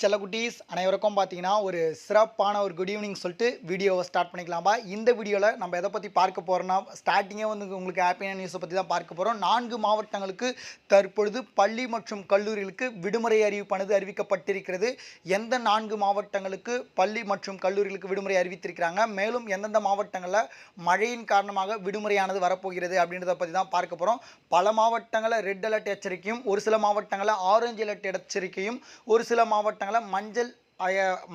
செல்ல குட்டீஸ் அனைவருக்கும் பார்த்தீங்கன்னா ஒரு சிறப்பான ஒரு குட் ஈவினிங் சொல்லிட்டு வீடியோவை ஸ்டார்ட் பண்ணிக்கலாம்பா. இந்த வீடியோவில் நம்ம எதை பற்றி பார்க்க போகிறோன்னா ஸ்டார்டிங்கே வந்து உங்களுக்கு ஹாப்பியான நியூஸை பற்றி தான் பார்க்க போகிறோம் நான்கு மாவட்டங்களுக்கு தற்பொழுது பள்ளி மற்றும் கல்லூரிகளுக்கு விடுமுறை அறிவிப்பானது அறிவிக்கப்பட்டிருக்கிறது. எந்த நான்கு மாவட்டங்களுக்கு பள்ளி மற்றும் கல்லூரிகளுக்கு விடுமுறை அறிவித்திருக்கிறாங்க? மேலும் எந்தெந்த மாவட்டங்களில் மழையின் காரணமாக விடுமுறையானது வரப்போகிறது அப்படின்றத பற்றி தான் பார்க்க போகிறோம் பல மாவட்டங்களில் ரெட் அலர்ட் எச்சரிக்கையும் ஒரு சில மாவட்டங்களில் ஆரஞ்சு அலர்ட் எச்சரிக்கையும் ஒரு சில மாவட்டங்கள் மாவட்டங்களில் மஞ்சள்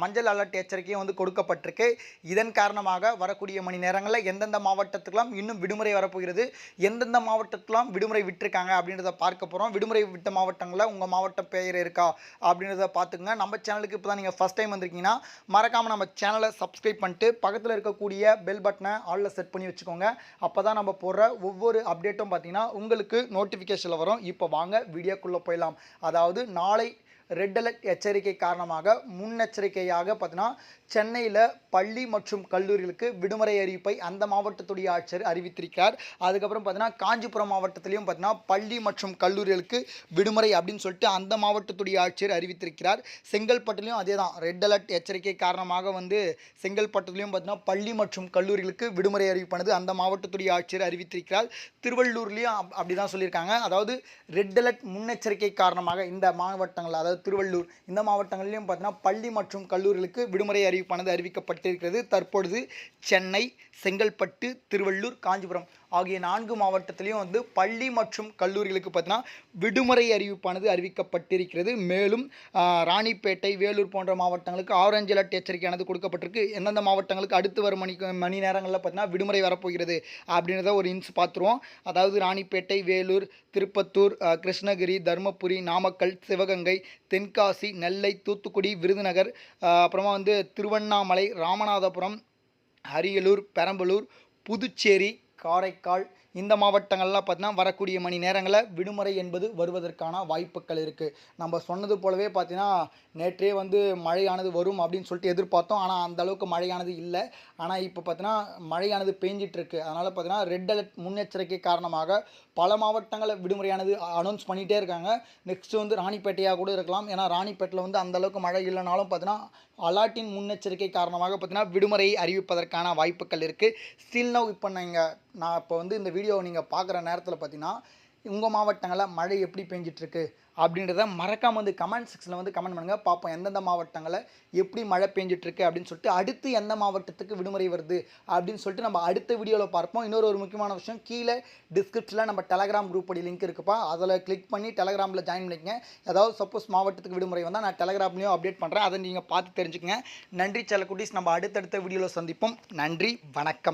மஞ்சள் அலர்ட் எச்சரிக்கையும் வந்து கொடுக்கப்பட்டிருக்கு. இதன் காரணமாக வரக்கூடிய மணி நேரங்களில் எந்தெந்த மாவட்டத்துக்கெல்லாம் இன்னும் விடுமுறை வரப்போகிறது எந்தெந்த மாவட்டத்துலாம் விடுமுறை விட்டுருக்காங்க அப்படின்றத பார்க்க போகிறோம் விடுமுறை விட்ட மாவட்டங்களில் உங்கள் மாவட்ட பெயர் இருக்கா அப்படின்றத பார்த்துக்குங்க. நம்ம சேனலுக்கு இப்போ தான் நீங்கள் ஃபஸ்ட் டைம் வந்திருக்கீங்கன்னா மறக்காமல் நம்ம சேனலை சப்ஸ்கிரைப் பண்ணிட்டு பக்கத்தில் இருக்கக்கூடிய பெல் பட்டனை ஆளில் செட் பண்ணி வச்சுக்கோங்க. அப்போ தான் நம்ம போடுற ஒவ்வொரு அப்டேட்டும் பார்த்தீங்கன்னா உங்களுக்கு நோட்டிஃபிகேஷனில் வரும். இப்போ வாங்க வீடியோக்குள்ளே போயிடலாம். அதாவது நாளை ரெட் அலர்ட் எச்சரிக்கை காரணமாக முன்னெச்சரிக்கையாக பார்த்தீங்கன்னா சென்னையில் பள்ளி மற்றும் கல்லூரிகளுக்கு விடுமுறை அறிவிப்பை அந்த மாவட்டத்துடைய ஆட்சியர் அறிவித்திருக்கிறார். அதுக்கப்புறம் பார்த்தீங்கன்னா காஞ்சிபுரம் மாவட்டத்திலையும் பார்த்தீங்கன்னா பள்ளி மற்றும் கல்லூரிகளுக்கு விடுமுறை அப்படின்னு சொல்லிட்டு அந்த மாவட்டத்துடைய ஆட்சியர் அறிவித்திருக்கிறார். செங்கல்பட்டுலையும் அதே தான் ரெட் அலர்ட் எச்சரிக்கை காரணமாக வந்து செங்கல்பட்டுலையும் பார்த்தீங்கன்னா பள்ளி மற்றும் கல்லூரிகளுக்கு விடுமுறை அறிவிப்பானது அந்த மாவட்டத்துடைய ஆட்சியர் அறிவித்திருக்கிறார். திருவள்ளூர்லேயும் அப்படி தான் சொல்லியிருக்காங்க. அதாவது ரெட் அலர்ட் முன்னெச்சரிக்கை காரணமாக இந்த மாவட்டங்கள் அதாவது திருவள்ளூர். இந்த மாவட்டங்களிலும் பார்த்தீங்கன்னா பள்ளி மற்றும் கல்லூரிகளுக்கு விடுமுறை அறிவிப்பானது அறிவிக்கப்பட்டிருக்கிறது. தற்பொழுது சென்னை செங்கல்பட்டு திருவள்ளூர் காஞ்சிபுரம். ஆகிய நான்கு மாவட்டத்திலையும் வந்து பள்ளி மற்றும் கல்லூரிகளுக்கு பார்த்தீங்கன்னா விடுமுறை அறிவிப்பானது அறிவிக்கப்பட்டிருக்கிறது. மேலும் ராணிப்பேட்டை வேலூர் போன்ற மாவட்டங்களுக்கு ஆரஞ்சு அலர்ட் எச்சரிக்கையானது கொடுக்கப்பட்டிருக்கு. எந்தெந்த மாவட்டங்களுக்கு அடுத்து வரும் மணி மணி நேரங்களில் பார்த்தீங்கன்னா விடுமுறை வரப்போகிறது அப்படின்றத ஒரு இன்ஸ் பார்த்துருவோம். அதாவது ராணிப்பேட்டை வேலூர் திருப்பத்தூர் கிருஷ்ணகிரி தருமபுரி நாமக்கல் சிவகங்கை தென்காசி நெல்லை தூத்துக்குடி விருதுநகர் அப்புறமா வந்து திருவண்ணாமலை ராமநாதபுரம் அரியலூர் பெரம்பலூர் புதுச்சேரி காரைக்கால் இந்த மாவட்டங்கள்லாம் பார்த்தீங்கன்னா வரக்கூடிய மணி நேரங்களில் விடுமுறை என்பது வருவதற்கான வாய்ப்புகள் இருக்குது நம்ம சொன்னது போலவே பார்த்தீங்கன்னா நேற்றே வந்து மழையானது வரும் அப்படின்னு சொல்லிட்டு எதிர்பார்த்தோம் ஆனால் அந்த அளவுக்கு மழையானது இல்லை. ஆனால் இப்போ பார்த்தீங்கன்னா மழையானது பெஞ்சிட்ருக்கு அதனால் பார்த்தீங்கன்னா ரெட் அலர்ட் முன்னெச்சரிக்கை காரணமாக பல மாவட்டங்களில் விடுமுறையானது அனௌன்ஸ் பண்ணிகிட்டே இருக்காங்க. நெக்ஸ்ட்டு வந்து ராணிப்பேட்டையாக கூட இருக்கலாம். ஏன்னா ராணிப்பேட்டில் வந்து அந்த அளவுக்கு மழை இல்லைனாலும் பார்த்தீங்கன்னா அலாட்டின் முன்னெச்சரிக்கை காரணமாக பார்த்தீங்கன்னா விடுமுறையை அறிவிப்பதற்கான வாய்ப்புகள் இருக்குது ஸ்டில் நவ் இப்போ நீங்கள் நான் இப்போ வந்து இந்த வீடியோவை நீங்கள் பார்க்குற நேரத்தில் பார்த்தீங்கன்னா உங்கள் மாவட்டங்களில் மழை எப்படி பெஞ்சிட்ருக்கு அப்படின்றத மறக்காமல் வந்து கமெண்ட் செக்ஷனில் வந்து கமெண்ட் பண்ணுங்கள் பார்ப்போம் எந்தெந்த மாவட்டங்களில் எப்படி மழை பெஞ்சிட்ருக்கு அப்படின்னு சொல்லிட்டு அடுத்து எந்த மாவட்டத்துக்கு விடுமுறை வருது அப்படின்னு சொல்லிட்டு நம்ம அடுத்த வீடியோவில் பார்ப்போம். இன்னொரு ஒரு முக்கியமான விஷயம் கீழே டிஸ்கிரிப்ஷனில் நம்ம டெலகிராம் குரூப் படி லிங்க் இருக்குப்பா. அதில் கிளிக் பண்ணி டெலகிராமில் ஜாயின் பண்ணிக்கங்க. ஏதாவது சப்போஸ் மாவட்டத்துக்கு விடுமுறை வந்தால் நான் டெலகிராம்லேயும் அப்டேட் பண்ணுறேன் அதை நீங்கள் பார்த்து தெரிஞ்சுக்கங்க. நன்றி செல்லக்குட்டீஸ் நம்ம அடுத்தடுத்த வீடியோவில் சந்திப்போம். நன்றி. வணக்கம்.